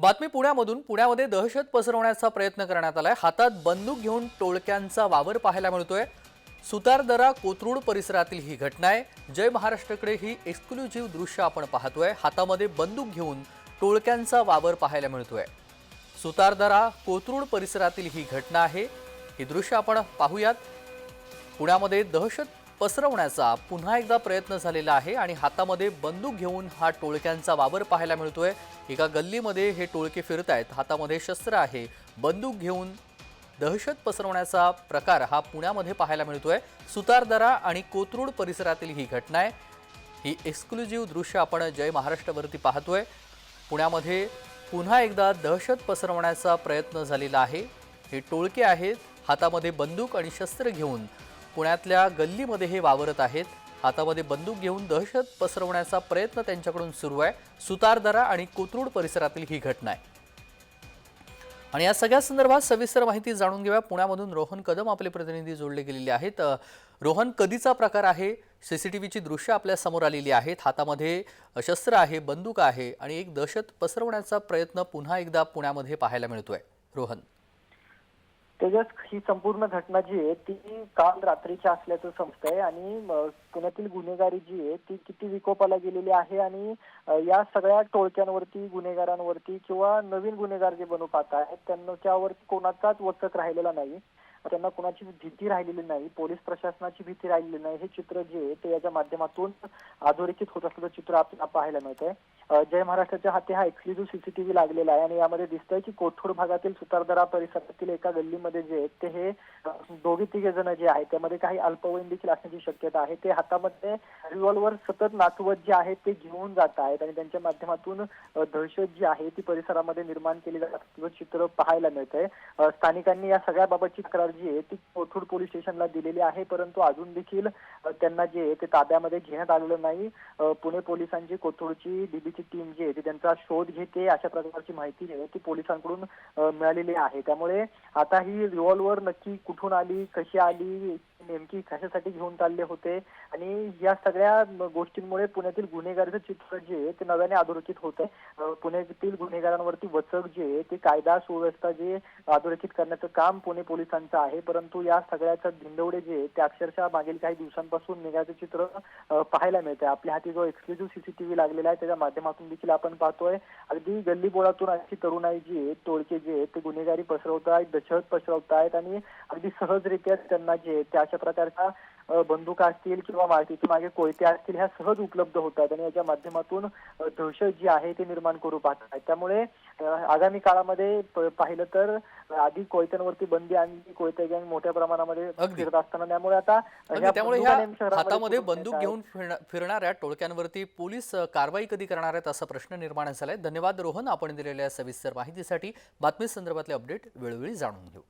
बातमी पुण्यामधून. पुण्यामध्ये दहशत पसरवण्याचा प्रयत्न करण्यात आलाय. हातात बंदूक घेऊन टोळक्यांचा वावर पाहायला मिळतोय. सुतारदरा कोथरूड परिसरातील ही घटना आहे. जय महाराष्ट्राकडे ही एक्सक्लुझिव्ह दृश्य आपण पाहतोय. हातामध्ये बंदूक घेऊन टोळक्यांचा वावर पाहायला मिळतोय. सुतारदरा कोथरूड परिसरातील ही घटना आहे. ही दृश्य आपण पाहूयात. पुण्यामध्ये दहशत पसरवण्याचा पुन्हा एकदा प्रयत्न झालेला आहे आणि हातामध्ये बंदूक घेऊन हा टोळक्यांचा वावर पाहायला मिळतोय. एका गल्लीमध्ये हे टोळके फिरत आहेत हातामध्ये शस्त्र आहे. बंदूक घेऊन दहशत पसरवण्याचा प्रकार हा पुण्यामध्ये पाहायला मिळतोय. सुतारदरा आणि कोथरूड परिसरातील ही घटना आहे. ही एक्सक्लुझिव्ह दृश्य आपण जय महाराष्ट्रावरती पाहतोय. पुण्यामध्ये पुन्हा एकदा दहशत पसरवण्याचा प्रयत्न झालेला आहे. हे टोळके आहेत. हातामध्ये बंदूक आणि शस्त्र घेऊन पुण्यातल्या गल्लीमध्ये हे वावरत आहेत. हातामध्ये बंदूक घेऊन दहशत पसरवण्याचा प्रयत्न त्यांच्याकडून सुरू आहे. सुतारदरा आणि कोथरूड परिसरातील ही घटना आहे. आणि या सगळ्या संदर्भात सविस्तर माहिती जाणून घेऊया. पुण्यामधून रोहन कदम आपले प्रतिनिधी जोडले गेलेले आहेत. रोहन कधीचा प्रकार आहे? सीसीटीव्हीची दृश्य आपल्यासमोर आलेली आहेत. हातामध्ये शस्त्र आहे बंदूक आहे आणि एक दहशत पसरवण्याचा प्रयत्न पुन्हा एकदा पुण्यामध्ये पाहायला मिळतोय. रोहन. तेजस ही संपूर्ण घटना जी आहे ती काल रात्रीच्या असल्याचं समजतंय आणि पुण्यातील गुन्हेगारी जी आहे ती किती विकोपाला गेलेली आहे आणि या सगळ्या टोळक्यांवरती गुन्हेगारांवरती किंवा नवीन गुन्हेगार जे बनू पाहत आहेत त्यांना कोणाचाच वचक राहिलेला नाही. त्यांना कोणाची भीती राहिलेली नाही पोलीस प्रशासनाची भीती राहिलेली नाही. हे चित्र जे आहे ते याच्या माध्यमातून अधोरेखित होत असलेलं चित्र आपल्याला पाहायला मिळतंय. जय महाराष्ट्राच्या हाती हा एक्सक्लुझिव्ह सीसीटीव्ही लागलेला आहे आणि यामध्ये दिसतंय की कोथरूड भागातील सुतारदरा परिसरातील एका गल्लीमध्ये जे आहेत ते हे दोघे तिघे जण जे आहेत त्यामध्ये काही अल्पवयीन देखील असण्याची शक्यता आहे. ते हातामध्ये रिव्हॉल्वर सतत नाचवत जे आहेत ते घेऊन जात आहेत आणि त्यांच्या माध्यमातून दहशत जी आहे ती परिसरामध्ये निर्माण केली जात चित्र पाहायला मिळतंय. स्थानिकांनी या सगळ्याबाबतची तक्रार जी आहे ती कोथरूड पोलीस स्टेशनला दिलेली आहे. परंतु अजून देखील त्यांना जे आहे ते ताब्यामध्ये घेण्यात आलेलं नाही. पुणे पोलिसांची कोथरूडची डीबीची टीम जी आहे ती त्यांचा शोध घेते. अशा प्रकारची माहिती जी आहे ती पोलिसांकडून मिळालेली आहे. त्यामुळे आता ही रिव्हॉल्वर नक्की कुठून आली कशी आली नेमकी कशासाठी घेऊन चालले होते? आणि या सगळ्या गोष्टींमुळे पुण्यातील गुन्हेगारीचं चित्र जे आहे ते नव्याने अधोरेखित होत आहे पुण्यातील गुन्हेगारांवरती वचक जे आहे ते कायदा सुव्यवस्था जे अधोरेखित करण्याचं काम पुणे पोलिसांचं आहे. परंतु या सगळ्याचं धिंडवडे जे ते अक्षरशः मागील काही दिवसांपासून निघायचं चित्र पाहायला मिळतंय. आपल्या हाती जो एक्सक्लुझिव्ह सीसीटीव्ही लागलेला आहे त्याच्या माध्यमातून देखील आपण पाहतोय. अगदी गल्ली बोळातून अशी तरुणाई जी आहे टोळके जे आहेत ते गुन्हेगारी पसरवत आहेत दहशत पसरवत आहेत आणि अगदी सहजरित्या त्यांना जे त्या अशा प्रकारच्या बंदुका असतील किंवा माहितीच्या मागे कोयते असतील ह्या सहज उपलब्ध होत आहेत आणि याच्या माध्यमातून दहशत जी आहे ते निर्माण करू पाहत आहेत त्यामुळे आगामी काळामध्ये पाहिलं तर आधी कोयत्यांवरती बंदी आणली कोयते गँग मोठ्या प्रमाणामध्ये. फिरत असताना त्यामुळे आता त्यामुळे हातामध्ये बंदूक? घेऊन फिरणाऱ्या टोळक्यांवरती पोलीस कारवाई कधी करणार आहेत असा प्रश्न निर्माण झालाय. धन्यवाद रोहन. आपण दिलेल्या सविस्तर माहितीसाठी बातमी संदर्भातले अपडेट वेळोवेळी जाणून घेऊ.